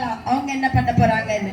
அவங்க என்ன பண்ண போறாங்கன்னு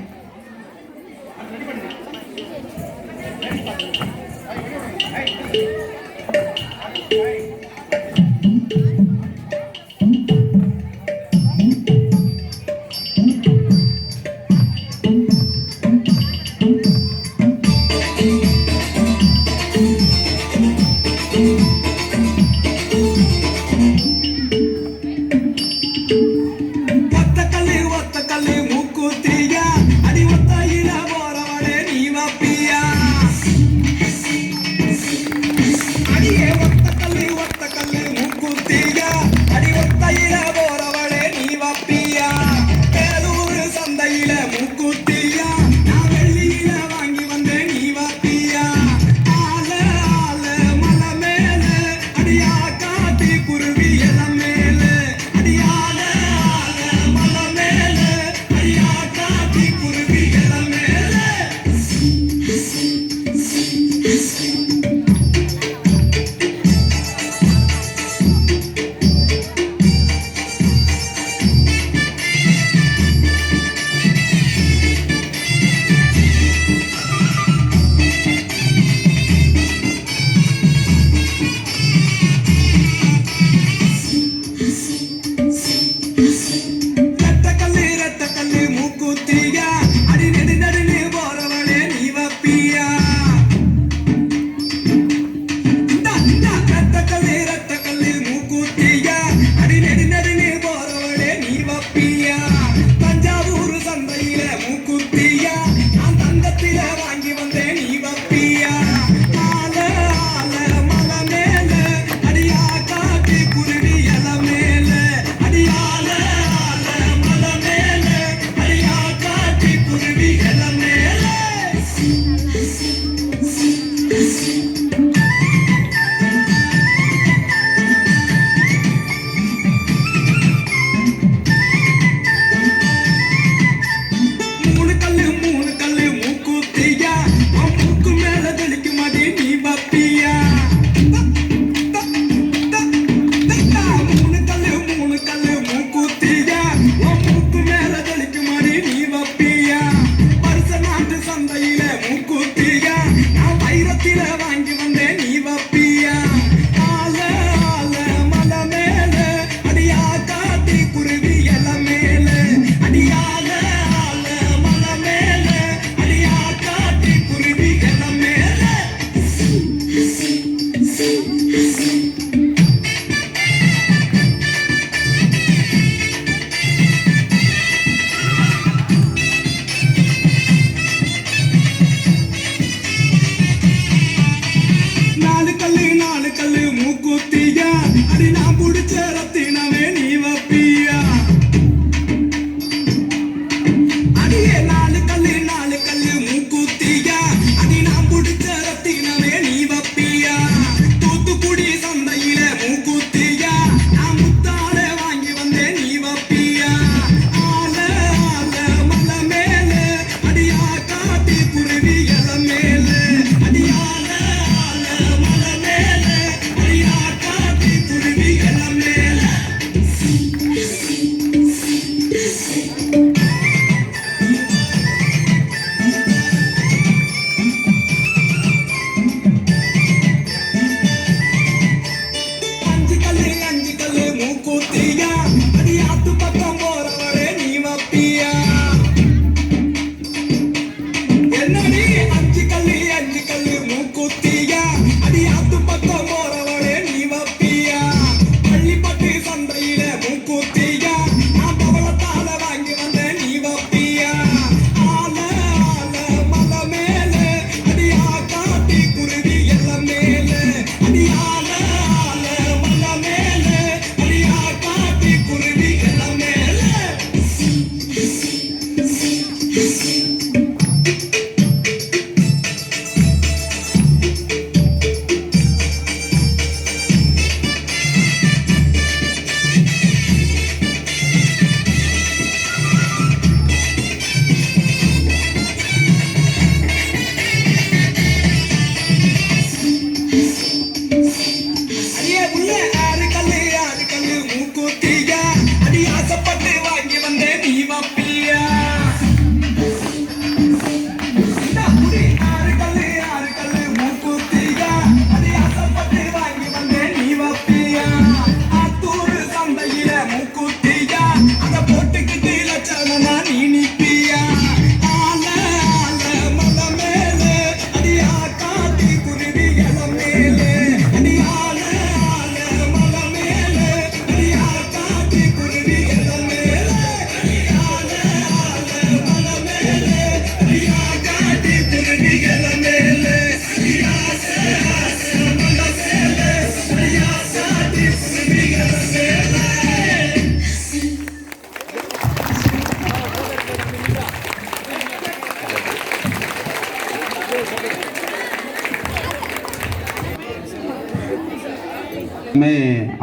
எல்லாமே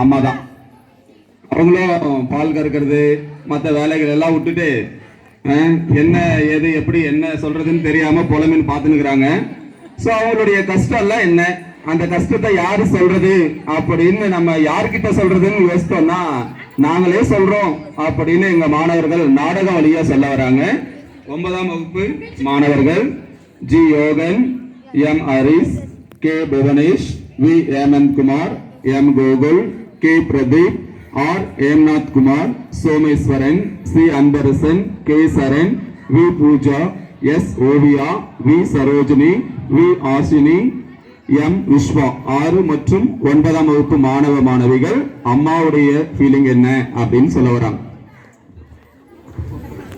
அம்மா தான் அவங்களும் பால் கறக்கிறது மற்ற வேலைகள் எல்லாம் விட்டுட்டு என்ன எது எப்படி என்ன சொல்றதுன்னு தெரியாம புலமின்னு பார்த்துனுக்குறாங்க ஸோ அவங்களுடைய கஷ்டம் எல்லாம் என்ன? அந்த கஷ்டத்தை யாரு சொல்றது? அப்படின்னு நம்ம யார்கிட்ட சொல்றதுன்னு யோசித்தோம்னா நாங்களே சொல்றோம் அப்படின்னு எங்க மாணவர்கள் நாடகம் வழியா சொல்ல வராங்க. ஒன்பதாம் வகுப்பு மாணவர்கள் G. Yogan M. Haris K. Bhuvanesh V. Hemanth Kumar M Gokul K Pradeep R Hemnath Kumar Someswaran C Anbarasan K Saran V Pooja S Oviya V Sarojini V Asini M Viswa ஆறு மற்றும் ஒன்பதாம் வகுப்பு மாணவ மாணவிகள் அம்மாவுடைய feeling என்ன அப்படின்னு சொல்ல வராங்க.